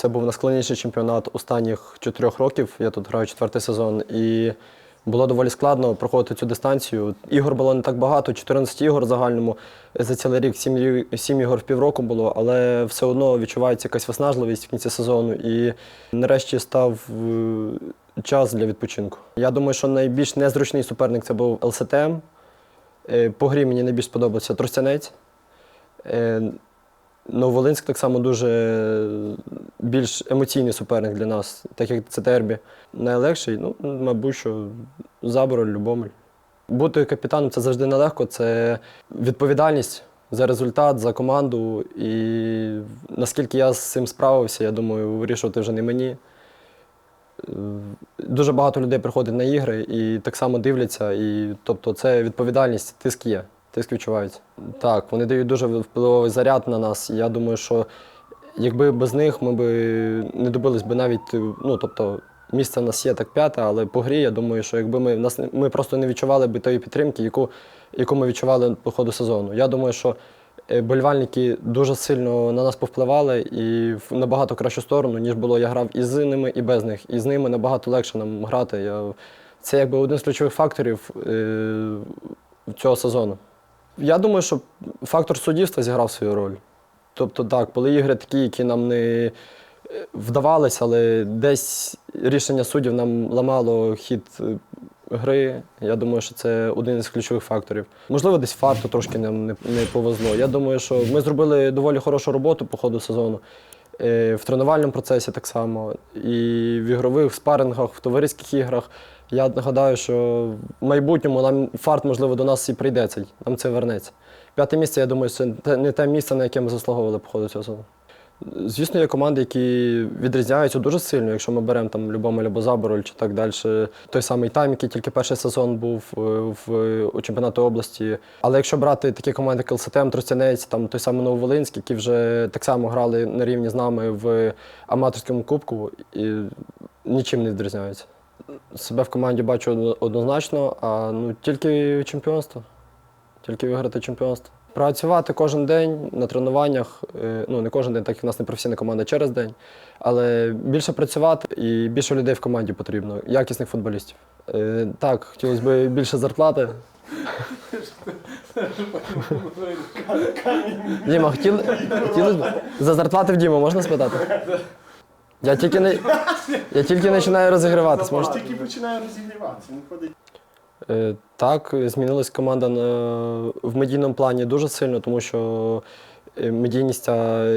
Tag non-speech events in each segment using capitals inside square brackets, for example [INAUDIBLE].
Це був найскладніший чемпіонат останніх чотирьох років. Я тут граю четвертий сезон. І було доволі складно проходити цю дистанцію. Ігор було не так багато, 14 ігор в загальному. За цілий рік 7, 7 ігор в півроку було, але все одно відчувається якась виснажливість в кінці сезону. І нарешті став е, час для відпочинку. Я думаю, що найбільш незручний суперник це був ЛСТМ. Е, По грі мені найбільш сподобався Тростянець. Нововолинськ так само дуже більш емоційний суперник для нас, так як це дербі. Найлегший, ну, мабуть, що Забороль, Любомель. Бути капітаном це завжди нелегко, це відповідальність за результат, за команду. І наскільки я з цим справився, я думаю, вирішувати вже не мені. Дуже багато людей приходить на ігри і так само дивляться. І, тобто це відповідальність, тиск є, тиск відчувається. Так, вони дають дуже впливовий заряд на нас. Я думаю, що якби без них ми б не добились би навіть, ну тобто, місце в нас є так п'яте, але по грі, я думаю, що якби ми нас ми просто не відчували б тої підтримки, яку, яку ми відчували по ходу сезону. Я думаю, що е, болівальники дуже сильно на нас повпливали і в набагато кращу сторону, ніж було. Я грав і з ними, і без них. І з ними набагато легше нам грати. Я... Це якби один з ключових факторів е, цього сезону. Я думаю, що фактор суддівства зіграв свою роль. Тобто, так, були ігри такі, які нам не вдавалися, але десь рішення суддів нам ламало хід е, гри. Я думаю, що це один із ключових факторів. Можливо, десь фарту трошки нам не, не повезло. Я думаю, що ми зробили доволі хорошу роботу по ходу сезону. Е, В тренувальному процесі так само, і в ігрових в спарингах, в товариських іграх. Я нагадаю, що в майбутньому нам фарт, можливо, до нас і прийдеться, нам це вернеться. П'яте місце, я думаю, це не те місце, на яке ми заслуговували по ходу цього сезону. Звісно, є команди, які відрізняються дуже сильно, якщо ми беремо там Любомель або Забороль чи так далі. Той самий тайм, який тільки перший сезон був е, в, у чемпіонаті області. Але якщо брати такі команди, як ЛСТМ, Тростянець, там той самий Нововолинськ, які вже так само грали на рівні з нами в аматорському кубку, і нічим не відрізняються. Себе в команді бачу однозначно, а ну тільки чемпіонство. Тільки виграти чемпіонство. Працювати кожен день на тренуваннях, е, ну не кожен день, так як в нас не професійна команда через день, але більше працювати і більше людей в команді потрібно, якісних футболістів. Е, Так, хотілося б більше зарплати. Діма, хотіли б? За зарплати в Діму можна спитати? Я тільки не я тільки починаю розігріватись. Може, Тільки починає розігріватися, Так, змінилась команда в медійному плані дуже сильно, тому що е, медійність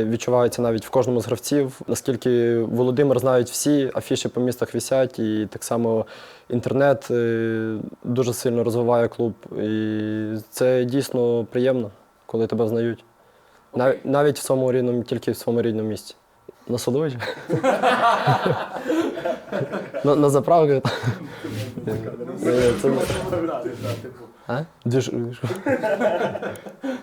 відчувається навіть в кожному з гравців. Наскільки Володимир знають всі, афіші по містах висять, і так само інтернет е, дуже сильно розвиває клуб. І це дійсно приємно, коли тебе знають. Нав- Навіть в своєму рідному, тільки в своєму рідному місті. На Соловичі? [LAUGHS] на, на [LAUGHS] це а? Двіж...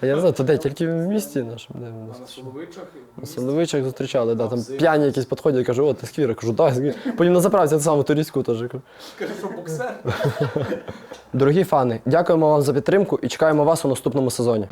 Я не знаю, то де, тільки в місті нашому. Де в нас? На Соловичах На Соловичах зустрічали, да, там п'яні якісь підходять, кажу, о, ти сквір, кажу, так, сквір. Потім на заправці ту саму туристську теж. кажу. Каже, що боксер. Дорогі фани, дякуємо вам за підтримку і чекаємо вас у наступному сезоні.